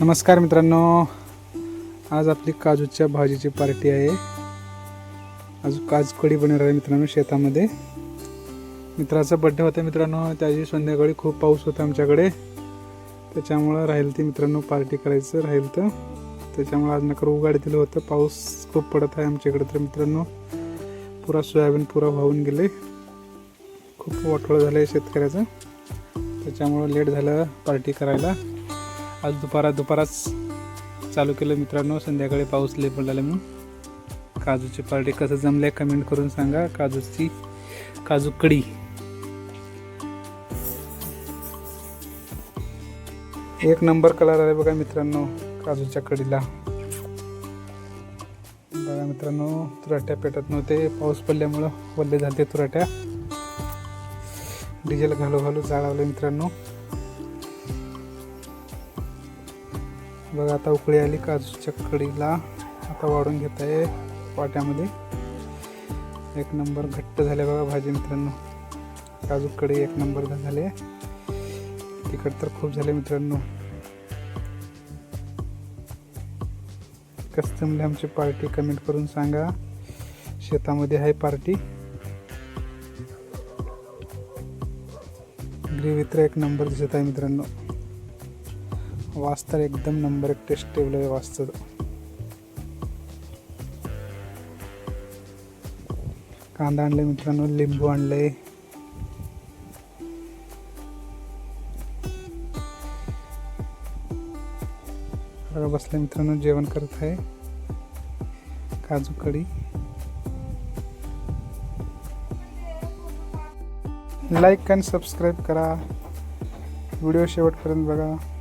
नमस्कार मित्रांनो. आज आपली काजूच्या भाजीची पार्टी आहे. आज काजू कडी बनवणार आहे मित्रांनो शेतामध्ये. मित्राचा बड्डे होता मित्रांनो. त्याची संध्याकाळी खूप पाऊस होता आमच्याकडे. त्याच्यामुळं राहील ती मित्रांनो पार्टी करायचं राहील तर. त्याच्यामुळं आज नकर उघाड दिलं होतं. पाऊस खूप पडत आहे आमच्याकडे तर मित्रांनो. पुरा सोयाबीन पुरा वाहून गेले. खूप वाटोळं झालं आहे शेतकऱ्याचं. त्याच्यामुळं लेट झालं पार्टी करायला. आज दुपारा दुपाराच चालू केलं मित्रांनो. संध्याकाळी पाऊस लय पडलेला म्हणून. काजूचे पार्टी कसं जमले कमेंट करून सांगा. काजूची काजू कढी. एक नंबर कलर आहे बघा मित्रांनो काजूच्या कडीला बघा मित्रांनो तुराट्या पेटत नव्हते. पाऊस पडल्यामुळं वल्ले झाले तुराट्या. डिझेल घालू घालू जाळवले मित्रांनो. बघा आता उकळी आली काजूच्या कडीला आता वाढून घेत आहे वाट्यामध्ये. एक नंबर घट्ट झाले बघा भाजी मित्रांनो. काजू कडी एक नंबर झाले. तिखट तर खूप झाले मित्रांनो. कसं जमले आमची पार्टी कमेंट करून सांगा. शेतामध्ये आहे पार्टी. ग्रेव्ही तर एक नंबर दिसत आहे मित्रांनो. वास तर एकदम नंबर एक टेस्ट टेबल आहे वासचं कांदा आणले मित्रांनो लिंबू आणले बसले मित्रांनो जेवण करत आहे. काजू कढी. लाईक आणि सबस्क्राईब करा. व्हिडिओ शेवटपर्यंत बघा.